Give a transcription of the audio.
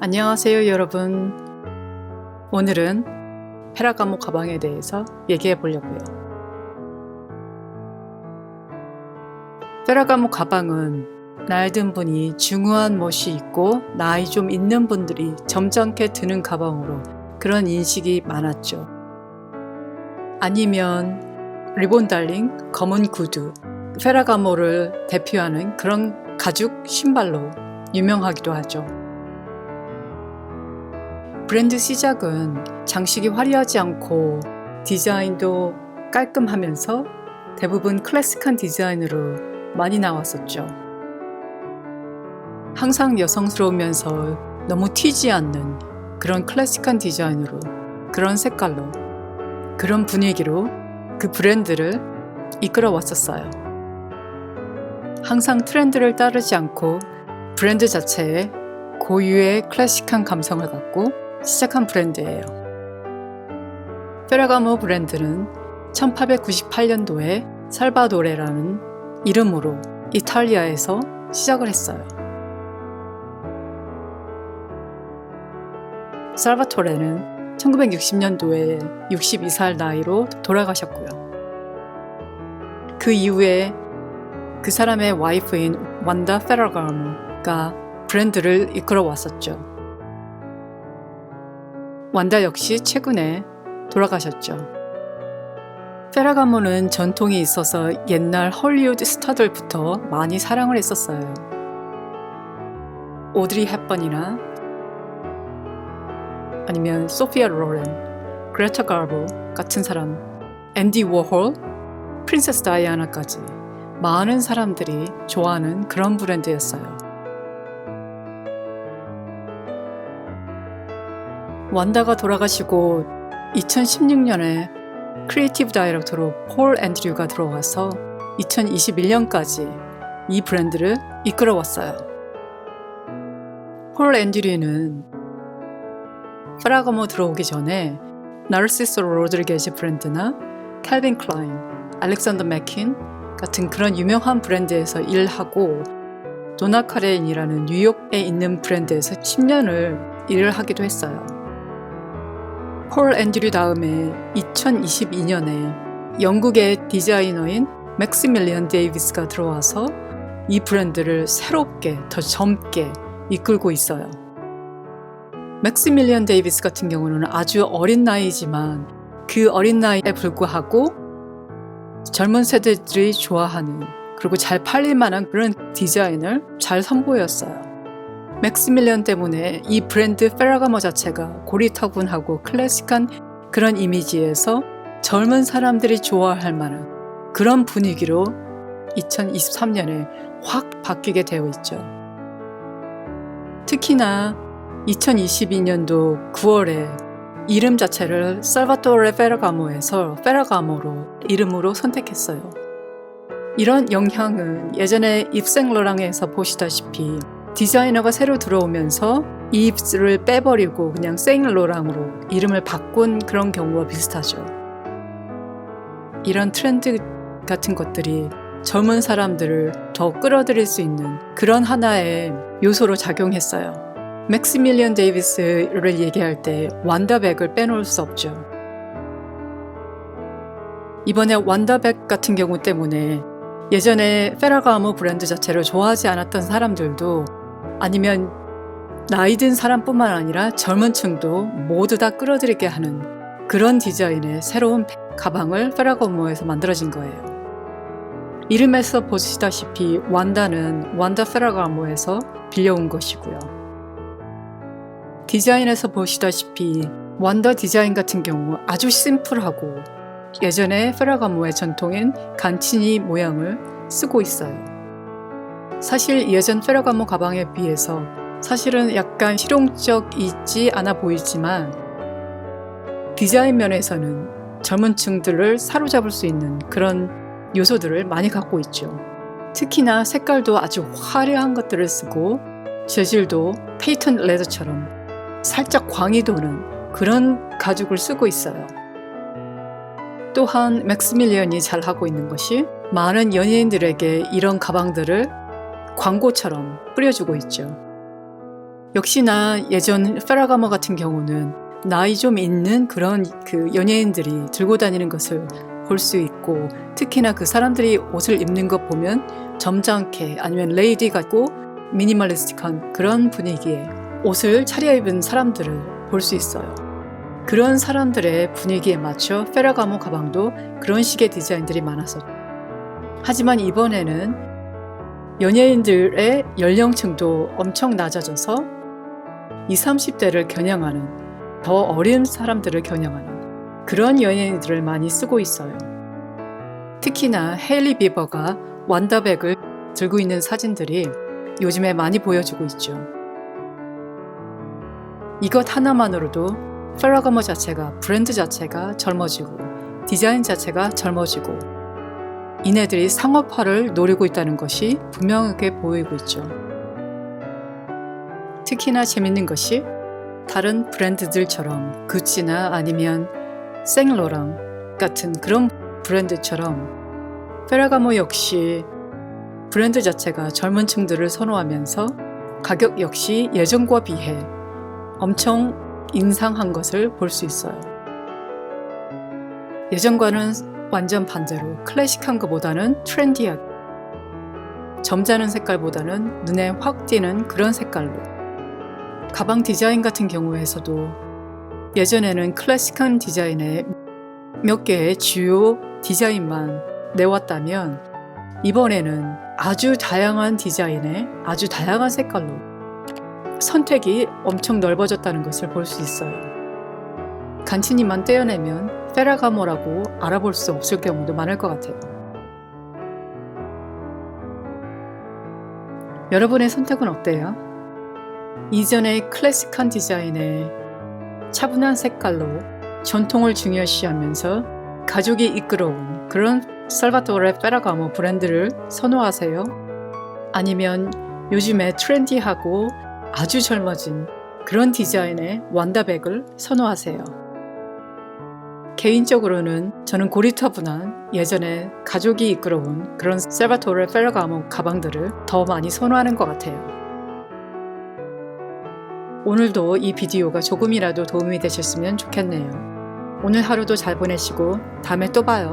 안녕하세요, 여러분. 오늘은 페라가모 가방에 대해서 얘기해 보려고요. 페라가모 가방은 나이 든 분이 중후한 멋이 있고 나이 좀 있는 분들이 점잖게 드는 가방으로 그런 인식이 많았죠. 아니면 리본 달린 검은 구두, 페라가모를 대표하는 그런 가죽 신발로 유명하기도 하죠. 브랜드 시작은 장식이 화려하지 않고 디자인도 깔끔하면서 대부분 클래식한 디자인으로 많이 나왔었죠. 항상 여성스러우면서 너무 튀지 않는 그런 클래식한 디자인으로 그런 색깔로 그런 분위기로 그 브랜드를 이끌어 왔었어요. 항상 트렌드를 따르지 않고 브랜드 자체에 고유의 클래식한 감성을 갖고 시작한 브랜드예요. 페라가모 브랜드는 1898년도에 살바도레라는 이름으로 이탈리아에서 시작을 했어요. 살바토레는 1960년도에 62살 나이로 돌아가셨고요. 그 이후에 그 사람의 와이프인 완다 페라가모가 브랜드를 이끌어 왔었죠. 완다 역시 최근에 돌아가셨죠. 페라가모는 전통이 있어서 옛날 헐리우드 스타들부터 많이 사랑을 했었어요. 오드리 헵번이나 아니면 소피아 로렌, 그레타 가보 같은 사람, 앤디 워홀, 프린세스 다이아나까지 많은 사람들이 좋아하는 그런 브랜드였어요. 완다가 돌아가시고 2016년에 크리에이티브 다이렉터로 폴 앤드류가 들어와서 2021년까지 이 브랜드를 이끌어왔어요. 폴 앤드류는 프라가모 들어오기 전에 나르시스 로드리게즈 브랜드나 칼빈 클라인, 알렉산더 맥킨 같은 그런 유명한 브랜드에서 일하고 도나 카렌이라는 뉴욕에 있는 브랜드에서 10년을 일을 하기도 했어요. 폴 앤드류 다음에 2022년에 영국의 디자이너인 맥시밀리언 데이비스가 들어와서 이 브랜드를 새롭게 더 젊게 이끌고 있어요. 맥시밀리언 데이비스 같은 경우는 아주 어린 나이지만 그 어린 나이에 불구하고 젊은 세대들이 좋아하는 그리고 잘 팔릴 만한 그런 디자인을 잘 선보였어요. 맥시밀리언 때문에 이 브랜드 페라가모 자체가 고리타분하고 클래식한 그런 이미지에서 젊은 사람들이 좋아할 만한 그런 분위기로 2023년에 확 바뀌게 되어 있죠. 특히나 2022년도 9월에 이름 자체를 살바토레 페라가모에서 페라가모로 이름으로 선택했어요. 이런 영향은 예전에 입생로랑에서 보시다시피 디자이너가 새로 들어오면서 이 입술을 빼버리고 그냥 생로랑으로 이름을 바꾼 그런 경우와 비슷하죠. 이런 트렌드 같은 것들이 젊은 사람들을 더 끌어들일 수 있는 그런 하나의 요소로 작용했어요. 맥시밀리언 데이비스를 얘기할 때 완다백을 빼놓을 수 없죠. 이번에 완다백 같은 경우 때문에 예전에 페라가모 브랜드 자체를 좋아하지 않았던 사람들도 아니면 나이 든 사람뿐만 아니라 젊은 층도 모두 다 끌어들이게 하는 그런 디자인의 새로운 가방을 페라가모에서 만들어진 거예요. 이름에서 보시다시피 완다는 완다 페라가모에서 빌려온 것이고요. 디자인에서 보시다시피 완다 디자인 같은 경우 아주 심플하고 예전에 페라가모의 전통인 간치니 모양을 쓰고 있어요. 사실 예전 페라가모 가방에 비해서 사실은 약간 실용적이지 않아 보이지만 디자인 면에서는 젊은 층들을 사로잡을 수 있는 그런 요소들을 많이 갖고 있죠. 특히나 색깔도 아주 화려한 것들을 쓰고 재질도 페이턴 레더처럼 살짝 광이 도는 그런 가죽을 쓰고 있어요. 또한 맥스밀리언이 잘 하고 있는 것이 많은 연예인들에게 이런 가방들을 광고처럼 뿌려주고 있죠. 역시나 예전 페라가모 같은 경우는 나이 좀 있는 그런 그 연예인들이 들고 다니는 것을 볼 수 있고 특히나 그 사람들이 옷을 입는 것 보면 점잖게 아니면 레이디 같고 미니멀리스틱한 그런 분위기에 옷을 차려입은 사람들을 볼 수 있어요. 그런 사람들의 분위기에 맞춰 페라가모 가방도 그런 식의 디자인들이 많아서 하지만 이번에는 연예인들의 연령층도 엄청 낮아져서 20, 30대를 겨냥하는 더 어린 사람들을 겨냥하는 그런 연예인들을 많이 쓰고 있어요. 특히나 헤일리 비버가 완다백을 들고 있는 사진들이 요즘에 많이 보여주고 있죠. 이것 하나만으로도 페라가모 자체가 브랜드 자체가 젊어지고 디자인 자체가 젊어지고 이네들이 상업화를 노리고 있다는 것이 분명하게 보이고 있죠. 특히나 재밌는 것이 다른 브랜드들처럼 구찌나 아니면 생로랑 같은 그런 브랜드처럼 페라가모 역시 브랜드 자체가 젊은 층들을 선호하면서 가격 역시 예전과 비해 엄청 인상한 것을 볼 수 있어요. 예전과는 완전 반대로 클래식한 것보다는 트렌디하게 점잖은 색깔보다는 눈에 확 띄는 그런 색깔로 가방 디자인 같은 경우에서도 예전에는 클래식한 디자인의 몇 개의 주요 디자인만 내왔다면 이번에는 아주 다양한 디자인의 아주 다양한 색깔로 선택이 엄청 넓어졌다는 것을 볼 수 있어요. 간치니만 떼어내면 페라가모라고 알아볼 수 없을 경우도 많을 것 같아요. 여러분의 선택은 어때요? 이전의 클래식한 디자인의 차분한 색깔로 전통을 중요시하면서 가족이 이끌어온 그런 살바토레 페라가모 브랜드를 선호하세요? 아니면 요즘에 트렌디하고 아주 젊어진 그런 디자인의 완다백을 선호하세요? 개인적으로는 저는 고리타분한 예전에 가족이 이끌어온 그런 살바토레 페라가모 가방들을 더 많이 선호하는 것 같아요. 오늘도 이 비디오가 조금이라도 도움이 되셨으면 좋겠네요. 오늘 하루도 잘 보내시고 다음에 또 봐요.